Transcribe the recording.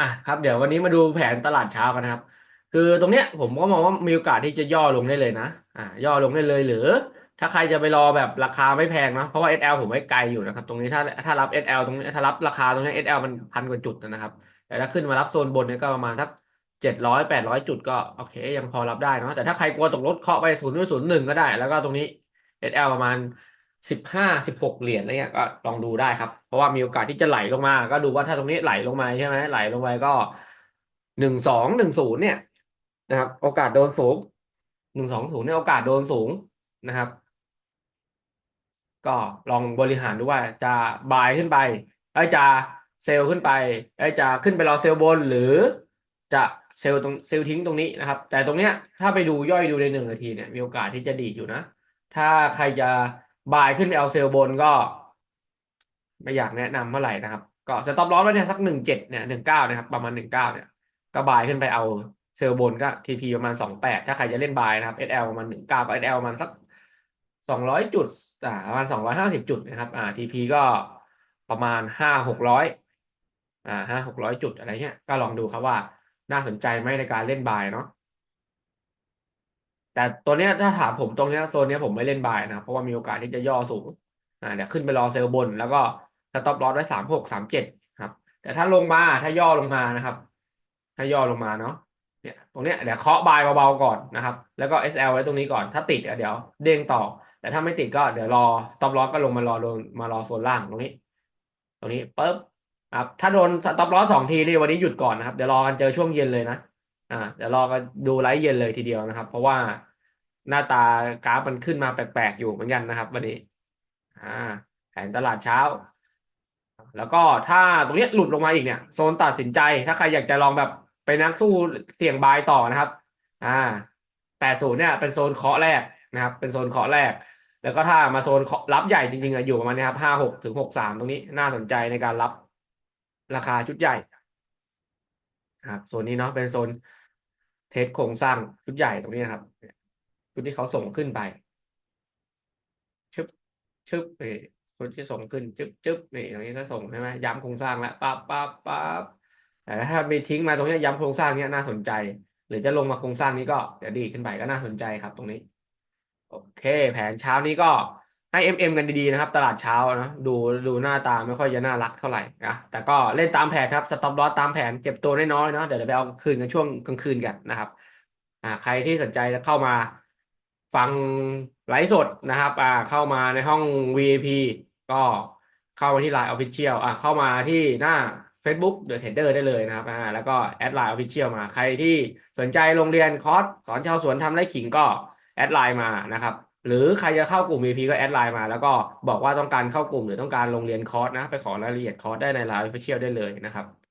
อะครับเดี๋ยววันนี้มาดูแผนตลาดเช้ากันนะครับ คือตรงเนี้ยผมก็มองว่ามีโอกาสที่จะย่อลงได้เลยนะ อ่า ย่อลงได้เลยหรือ ถ้าใครจะไปรอแบบราคาไม่แพงเนาะเพราะว่า SL ผมไว้ไกลอยู่นะครับ ตรงนี้ถ้าถ้ารับ SL ตรงนี้ถ้ารับราคาตรงนี้ SL มันพันกว่าจุดนะครับ แต่ถ้าขึ้นมารับโซนบนเนี่ยก็ประมาณสักเจ็ดร้อยแปดร้อยจุดก็โอเคยังพอรับได้เนาะแต่ถ้าใครกลัวตกรถเคาะไปศูนย์ศูนย์หนึ่งก็ได้ แล้วก็ตรงนี้ SL ประมาณ สิบห้าสิบหกเหรียญอะไรเงี้ยก็ลองดูได้ครับ เพราะว่ามีโอกาสที่จะไหลลงมา ก็ดูว่าถ้าตรงนี้ไหลลงมาใช่ไหมไหลลงไปก็หนึ่งสองหนึ่งศูนย์เนี่ยนะครับ โอกาสโดนสูงหนึ่งสองศูนย์เนี่ยโอกาสโดนสูงนะครับ ก็ลองบริหารดูว่าจะบายขึ้นไปไอ้จะเซลล์ขึ้นไปไอ้จะขึ้นไปรอเซลล์บนหรือจะเซลล์ตรงเซลล์ทิ้งตรงนี้นะครับ แต่ตรงเนี้ยถ้าไปดูย่อยดูในหนึ่งนาทีเนี่ยมีโอกาสที่จะดีดอยู่นะ ถ้าใครจะ บายขึ้นไปเอาเซลล์บนก็ ไม่อยากแนะนำเท่าไหร่นะครับ ก็สต็อปลอสไว้เนี่ยสักหนึ่งเจ็ดเนี่ยหนึ่งเก้านะครับ ประมาณหนึ่งเก้าเนี่ย ก็บายขึ้นไปเอาเซลล์บนก็ทีพีประมาณสองแปดถ้าใครจะเล่นบายนะครับ SL ประมาณหนึ่งเก้าก็ SL ประมาณสักสองร้อยจุดอ่าประมาณสองร้อยห้าสิบจุดนะครับ อ่าทีพีก็ประมาณห้าหกร้อยอ่าห้าหกร้อยจุดอะไรเงี้ยก็ลองดูครับว่าน่าสนใจไหมในการเล่นบายเนาะ แต่ตัวเนี้ยถ้าถามผมตรงเนี้ยโซนเนี้ยผมไม่เล่นบายนะเพราะว่ามีโอกาสที่จะย่อสูงอ่าเดี๋ยวขึ้นไปรอเซลล์บน แล้วก็สต็อปลอสไว้สามหกสามเจ็ดครับ แต่ถ้าลงมาถ้าย่อลงมานะครับ ถ้าย่อลงมาเนาะเนี่ยตรงเนี้ยเดี๋ยวเคาะบายเบาๆก่อนนะครับ แล้วก็ SL ไว้ตรงนี้ก่อน ถ้าติดเดี๋ยวเด้งต่อ แต่ถ้าไม่ติดก็เดี๋ยวรอ stop loss ก็ลงมารอโดนมารอโซนล่างตรงนี้ ตรงนี้ปุ๊บครับถ้าโดน stop loss สองทีนี่วันนี้หยุดก่อนนะครับ เดี๋ยวรอกันเจอช่วงเย็นเลยนะ อ่าเดี๋ยวรอกันดูไลฟ์เย็นเลยทีเดียวนะครับ เพราะว่าหน้าตากราฟมันขึ้นมาแปลกๆอยู่เหมือนกันนะครับ วันนี้ อ่า แผนตลาดเช้า แล้วก็ถ้าตรงนี้หลุดลงมาอีกเนี่ยโซนตัดสินใจถ้าใครอยากจะลองแบบไปนักสู้เสี่ยงบายต่อนะครับ อ่าแปดศูนย์เนี่ยเป็นโซนเคาะแรกนะครับ เป็นโซนเคาะแรก แล้วก็ถ้ามาโซนรับใหญ่จริงๆอะอยู่ประมาณนี้ครับห้าหกถึงหกสามตรงนี้น่าสนใจในการรับราคาชุดใหญ่ครับโซนนี้เนาะเป็นโซน เทสโครงสร้างชุดใหญ่ตรงนี้นะครับชุดที่เขาส่งขึ้นไปชึบชึบเอชุดที่ส่งขึ้นจึ๊บจึ๊บนี่ตรงนี้ก็ส่งใช่ไหมย้ำโครงสร้างแล้วปั๊บปั๊บปั๊บแต่ถ้ามีทิ้งมาตรงนี้ย้ำโครงสร้างเนี้ยน่าสนใจ หรือจะลงมาโครงสร้างนี้ก็เดี๋ยวดีขึ้นไปก็น่าสนใจครับตรงนี้ โอเค แผนเช้านี้ก็ ให้เอ็มเอ็มกันดีๆนะครับ ตลาดเช้านะดูดูหน้าตาไม่ค่อยจะน่ารักเท่าไหร่นะแต่ก็เล่นตามแผนครับสต็อปลอสตามแผนเก็บตัวน้อยๆเนาะเดี๋ยวไปเอาคืนกันช่วงกลางคืนกันนะครับอ่าใครที่สนใจจะเข้ามาฟังไลฟ์สดนะครับอ่าเข้ามาในห้อง VIP ก็เข้ามาที่ Line Official อ่าเข้ามาที่หน้า Facebook The Trader ได้เลยนะครับอ่าแล้วก็แอดไลน์ Official มาใครที่สนใจโรงเรียนคอร์สสอนชาวสวนทำไร่ขิงก็แอดไลน์มานะครับ หรือใครจะเข้ากลุ่ม VIP ก็แอดไลน์มา แล้วก็บอกว่าต้องการเข้ากลุ่มหรือต้องการลงเรียนคอร์สนะ ไปขอรายละเอียดคอร์สได้ในไลน์ออฟฟิเชียลได้เลยนะครับ